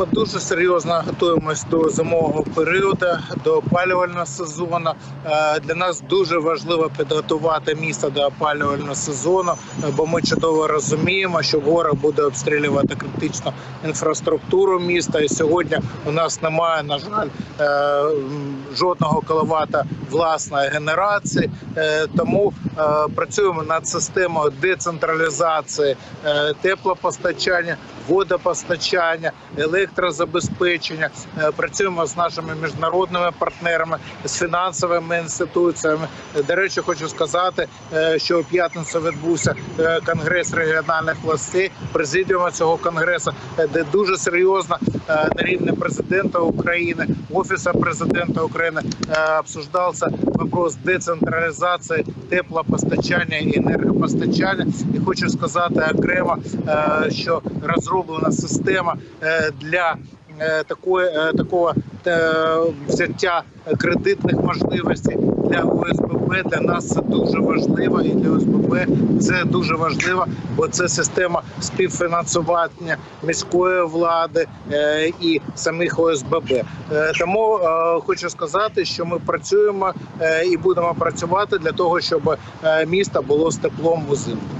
ми дуже серйозно готуємось до зимового періоду, до опалювального сезону. Е, Для нас дуже важливо підготувати місто до опалювального сезону, бо ми чудово розуміємо, що ворог буде обстрілювати критичну інфраструктуру міста. І сьогодні у нас немає, на жаль, е, жодного кіловата власної генерації. Е, Тому працюємо над системою децентралізації теплопостачання, водопостачання, електрозабезпечення. Е, Працюємо з нашими міжнародними партнерами, з фінансовими інституціями. Е, До речі, хочу сказати, е, що у п'ятницю відбувся конгрес регіональних властей, президіума цього конгресу, де дуже серйозно на рівні президента України, офісу президента України обсуждався вопрос децентралізації теплопостачання і енергопостачання. І хочу сказати окремо, що розроблена система е, для е, такої е, такого е, взяття кредитних можливостей для ОСББ. Для нас це дуже важливо, і для ОСББ це дуже важливо, бо це система співфінансування міської влади і самих ОСББ. Тому хочу сказати, що ми працюємо і будемо працювати для того, щоб місто було з теплом взимку.